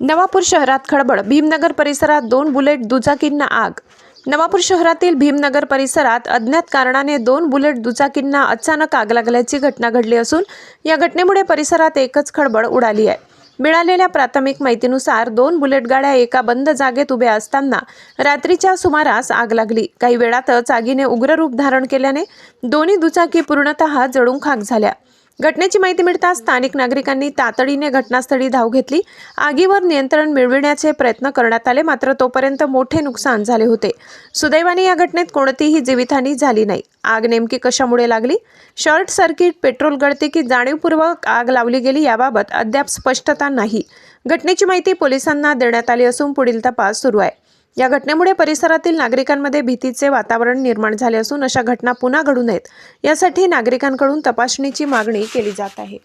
नवापूर शहरात खळबळ. भीमनगर परिसरात दोन बुलेट दुचाकींना आग. नवापूर शहरातील भीमनगर परिसरात अज्ञात कारणाने दोन बुलेट दुचाकींना अचानक आग लागल्याची घटना घडली असून या घटनेमुळे परिसरात एकच खळबळ उडाली आहे. मिळालेल्या प्राथमिक माहितीनुसार दोन बुलेट गाड्या एका बंद जागेत उभ्या असताना रात्रीच्या सुमारास आग लागली. काही वेळातच आगीने उग्र रूप धारण केल्याने दोन्ही दुचाकी पूर्णतः जळून खाक झाल्या. घटनेची माहिती मिळताच स्थानिक नागरिकांनी तातडीने घटनास्थळी धाव घेतली. आगीवर नियंत्रण मिळविण्याचे प्रयत्न करण्यात आले मात्र तोपर्यंत मोठे नुकसान झाले होते. सुदैवाने या घटनेत कोणतीही जीवितहानी झाली नाही. आग नेमकी कशामुळे लागली? शॉर्ट सर्किट पेट्रोल गळती की जाणीवपूर्वक आग लावली गेली याबाबत अद्याप स्पष्टता नाही. घटनेची माहिती पोलिसांना देण्यात आली असून पुढील तपास सुरू आहे. या घटनेमुळे परिसरातील नागरिकांमध्ये भीतीचे वातावरण निर्माण झाले असून अशा घटना पुन्हा घडू नयेत. यासाठी नागरिकांकडून तपासणीची मागणी केली जात आहे.